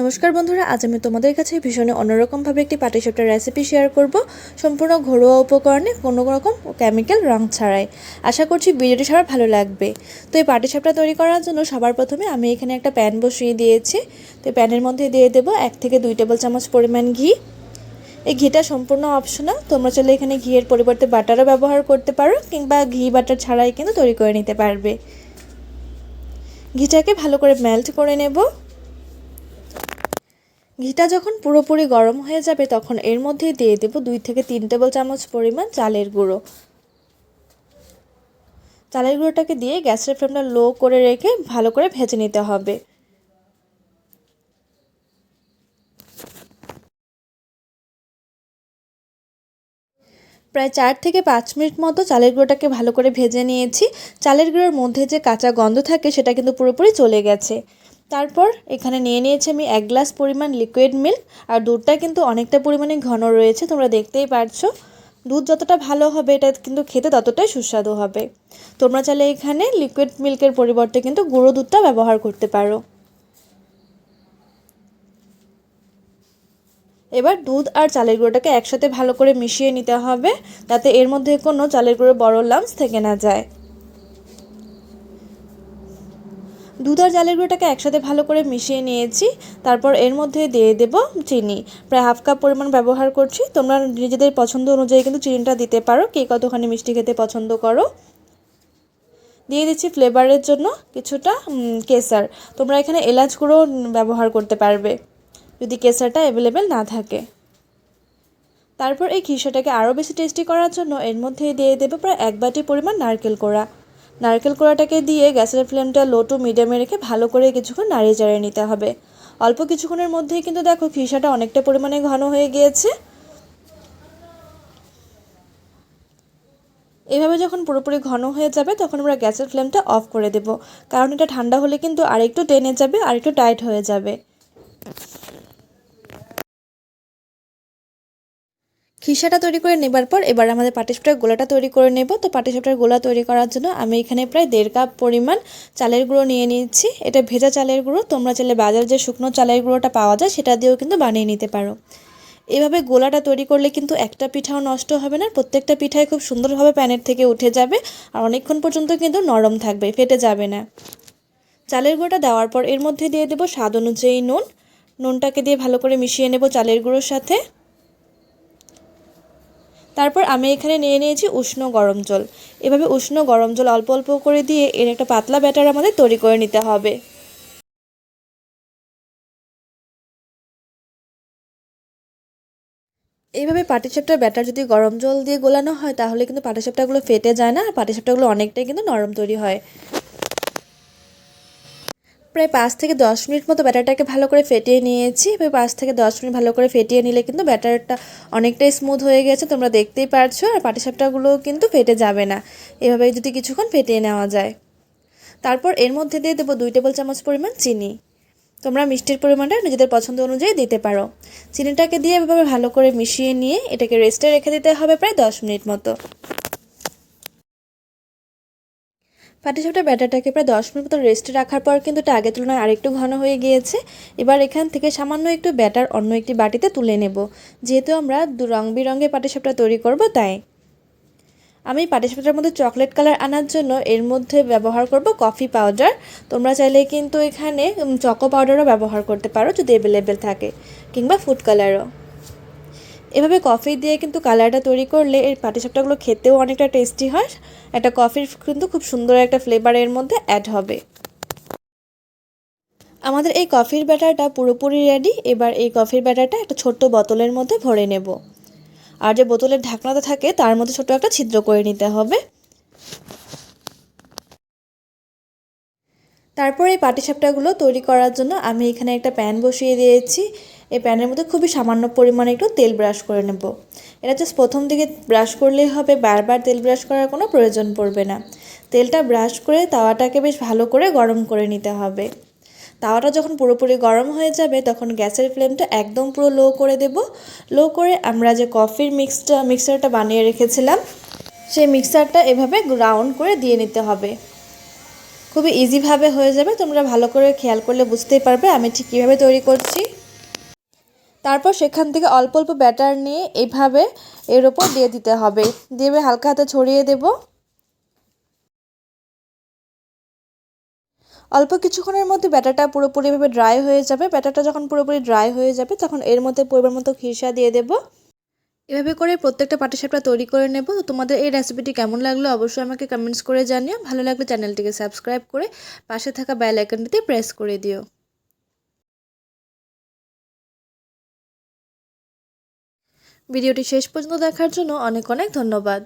নমস্কার বন্ধুরা, আজ আমি তোমাদের কাছে ভীষণ অন্যরকমভাবে একটি পাটিসাপটার রেসিপি শেয়ার করব। সম্পূর্ণ ঘরোয়া উপকরণে কোনো রকম কেমিক্যাল রং ছাড়াই। আশা করছি ভিডিওটি সবার ভালো লাগবে। তো এই পাটিসাপটা তৈরি করার জন্য সবার প্রথমে আমি এখানে একটা প্যান বসিয়ে দিয়েছি। তো প্যানের মধ্যে দিয়ে দেবো এক থেকে দুই টেবিল চামচ পরিমাণ ঘি। এই ঘিটা সম্পূর্ণ অপশনাল তোমরা চাইলে এখানে ঘিয়ের পরিবর্তে বাটারও ব্যবহার করতে পারো, কিংবা ঘি, বাটার ছাড়াই কিন্তু তৈরি করে নিতে পারবে। ঘিটাকে ভালো করে মেল্ট করে নেব। ঘিটা যখন পুরোপুরি গরম হয়ে যাবে, তখন এর মধ্যেই দিয়ে দেব দুই থেকে তিন টেবিল চামচ পরিমাণ চালের গুঁড়ো। চালের গুঁড়োটাকে দিয়ে গ্যাসের ফ্লেমটা লো করে রেখে ভালো করে ভেজে নিতে হবে। প্রায় চার থেকে পাঁচ মিনিট মতো চালের গুঁড়োটাকে ভালো করে ভেজে নিয়েছি। চালের গুঁড়োর মধ্যে যে কাঁচা গন্ধ থাকে, সেটা কিন্তু পুরোপুরি চলে গেছে। তারপর এখানে নিয়ে নিয়েছি আমি এক গ্লাস পরিমাণ লিকুইড মিল্ক আর দুধটা কিন্তু অনেকটা পরিমাণে ঘন রয়েছে, তোমরা দেখতেই পারছ। দুধ যতটা ভালো হবে, এটা কিন্তু খেতে ততটাই সুস্বাদু হবে। তোমরা চাইলে এখানে লিকুইড মিল্কের পরিবর্তে কিন্তু গুঁড়ো দুধটা ব্যবহার করতে পারো। এবার দুধ আর চালের গুঁড়োটাকে একসাথে ভালো করে মিশিয়ে নিতে হবে যাতে এর মধ্যে কোনো চালের গুঁড়ো বড় লামস থেকে না যায়। দুধ আর চালের গুঁড়োটাকে একসাথে ভালো করে মিশিয়ে নিয়েছি। তারপর এর মধ্যে দিয়ে দেব চিনি। প্রায় হাফ কাপ পরিমাণ ব্যবহার করছি। তোমরা নিজেদের পছন্দ অনুযায়ী কিন্তু চিনিটা দিতে পারো। কে কতখানি মিষ্টি খেতে পছন্দ করো। দিয়ে দিচ্ছি ফ্লেভারের জন্য কিছুটা কেসার। তোমরা এখানে এলাচ গুঁড়ো ব্যবহার করতে পারবে, যদি কেসারটা অ্যাভেলেবেল না থাকে। তারপর এই খিসাটাকে আরও বেশি টেস্টি করার জন্য এর মধ্যে দিয়ে দেবো প্রায় এক বাটি পরিমাণ নারকেল কোড়া। নারকেল কোড়াটাকে দিয়ে গ্যাসের ফ্লেমটা লো টু মিডিয়ামে রেখে ভালো করে কিছুক্ষণ নাড়িয়ে চাড়িয়ে নিতে হবে। অল্প কিছুক্ষণের মধ্যেই কিন্তু দেখো খিসাটা অনেকটা পরিমাণে ঘন হয়ে গিয়েছে। এভাবে যখন পুরোপুরি ঘন হয়ে যাবে তখন আমরা গ্যাসের ফ্লেমটা অফ করে দেব। কারণ এটা ঠান্ডা হলে কিন্তু আরেকটু টেনে যাবে আর একটু টাইট হয়ে যাবে। খিসাটা তৈরি করে নেবার পর এবার আমাদের পাটিসাপটার গোলাটা তৈরি করে নেব। তো পাটিসাপটার গোলা তৈরি করার জন্য আমি এখানে প্রায় দেড় কাপ পরিমাণ চালের গুঁড়ো নিয়ে নিচ্ছি এটা ভেজা চালের গুঁড়ো। তোমরা চাইলে বাজার যে শুকনো চালের গুঁড়োটা পাওয়া যায় সেটা দিয়েও কিন্তু বানিয়ে নিতে পারো। এভাবে গোলাটা তৈরি করলে কিন্তু একটা পিঠাও নষ্ট হবে না। প্রত্যেকটা পিঠাই খুব সুন্দরভাবে প্যানের থেকে উঠে যাবে আর অনেকক্ষণ পর্যন্ত কিন্তু নরম থাকবে, ফেটে যাবে না। চালের গুঁড়োটা দেওয়ার পর এর মধ্যে দিয়ে দেবো স্বাদ অনুযায়ী নুন। নুনটাকে দিয়ে ভালো করে মিশিয়ে নেব চালের গুঁড়োর সাথে। তারপর আমি এখানে নিয়ে নিয়েছি উষ্ণ গরম জল। এভাবে উষ্ণ গরম জল অল্প অল্প করে দিয়ে এর একটা পাতলা ব্যাটার আমাদের তৈরি করে নিতে হবে। এইভাবে পাটিসাপটার ব্যাটার যদি গরম জল দিয়ে গোলানো হয়, তাহলে কিন্তু পাটিসাপটাগুলো ফেটে যায় না, আর পাটিসাপটাগুলো অনেকটাই কিন্তু নরম তৈরি হয়। প্রায় পাঁচ থেকে দশ মিনিট মতো ব্যাটারটাকে ভালো করে ফেটিয়ে নিয়েছি। এবার পাঁচ থেকে দশ মিনিট ভালো করে ফেটিয়ে নিলে কিন্তু ব্যাটারটা অনেকটাই স্মুথ হয়ে গেছে, তোমরা দেখতেই পারছ। আর পাটিসাপটাগুলো কিন্তু ফেটে যাবে না। এভাবে যদি কিছুক্ষণ ফেটিয়ে নেওয়া যায়। তারপর এর মধ্যে দিয়ে দেবো দুই টেবিল চামচ পরিমাণ চিনি। তোমরা মিষ্টির পরিমাণটা নিজেদের পছন্দ অনুযায়ী দিতে পারো। চিনিটাকে দিয়ে এভাবে ভালো করে মিশিয়ে নিয়ে এটাকে রেস্টে রেখে দিতে হবে প্রায় দশ মিনিট মতো। পাটিসাপটার ব্যাটারটাকে প্রায় দশ মিনিট মতো রেস্টে রাখার পর কিন্তু এটা আগের তুলনায় আরেকটু ঘন হয়ে গিয়েছে। এবার এখান থেকে সামান্য একটু ব্যাটার অন্য একটি বাটিতে তুলে নেব। যেহেতু আমরা রং বিরঙের পাটিসাপটা তৈরি করব তাই। আমি পাটিসাপটার মধ্যে চকলেট কালার আনার জন্য এর মধ্যে ব্যবহার করব কফি পাউডার তোমরা চাইলে কিন্তু এখানে চকো পাউডারও ব্যবহার করতে পারো যদি অ্যাভেলেবেল থাকে, কিংবা ফুড কালারও এভাবে কফি দিয়ে কিন্তু কালারটা তৈরি করলে এই পাটিসাপটাগুলো খেতেও অনেকটা টেস্টি হয়। একটা কফির কিন্তু খুব সুন্দর একটা ফ্লেভার এর মধ্যে অ্যাড হবে। আমাদের এই কফির ব্যাটারটা পুরোপুরি রেডি এবার এই কফির ব্যাটারটা একটা ছোট্ট বোতলের মধ্যে ভরে নেব। আর যে বোতলের ঢাকনাটা থাকে, তার মধ্যে ছোট একটা ছিদ্র করে নিতে হবে। তারপর এই পাটিসাপটাগুলো তৈরি করার জন্য আমি এখানে একটা প্যান বসিয়ে দিয়েছি। এই প্যানের মধ্যে খুবই সামান্য পরিমাণে একটু তেল ব্রাশ করে নেব। এটা জাস্ট প্রথম দিকে ব্রাশ করলেই হবে, বারবার তেল ব্রাশ করার কোনো প্রয়োজন পড়বে না। তেলটা ব্রাশ করে তাওয়াটাকে বেশ ভালো করে গরম করে নিতে হবে। তাওয়াটা যখন পুরোপুরি গরম হয়ে যাবে, তখন গ্যাসের ফ্লেমটা একদম পুরো লো করে দেব। লো করে আমরা যে কফির মিক্সটা, মিক্সারটা বানিয়ে রেখেছিলাম, সেই মিক্সারটা এভাবে গ্রাউন্ড করে দিয়ে নিতে হবে। খুবই ইজিভাবে হয়ে যাবে। তোমরা ভালো করে খেয়াল করলে বুঝতেই পারবে আমি ঠিক কীভাবে তৈরি করছি। তারপর সেখান থেকে অল্প অল্প ব্যাটার নিয়ে এইভাবে এর ওপর দিয়ে দিতে হবে। দিয়ে হালকা হাতে ছড়িয়ে দেব। অল্প কিছুক্ষণের মধ্যে ব্যাটারটা পুরোপুরিভাবে ড্রাই হয়ে যাবে। ব্যাটারটা যখন পুরোপুরি ড্রাই হয়ে যাবে, তখন এর মধ্যে পরিমাণ মতো খিরসা দিয়ে দেব। এভাবে করে প্রত্যেকটা পাটিসাপটা তৈরি করে নেব। তো তোমাদের এই রেসিপিটি কেমন লাগল অবশ্যই আমাকে কমেন্টস করে জানিও। ভালো লাগলে চ্যানেলটিকে সাবস্ক্রাইব করে পাশে থাকা বেল আইকনটিতে প্রেস করে দিও। ভিডিওটি শেষ পর্যন্ত দেখার জন্য অনেক অনেক ধন্যবাদ।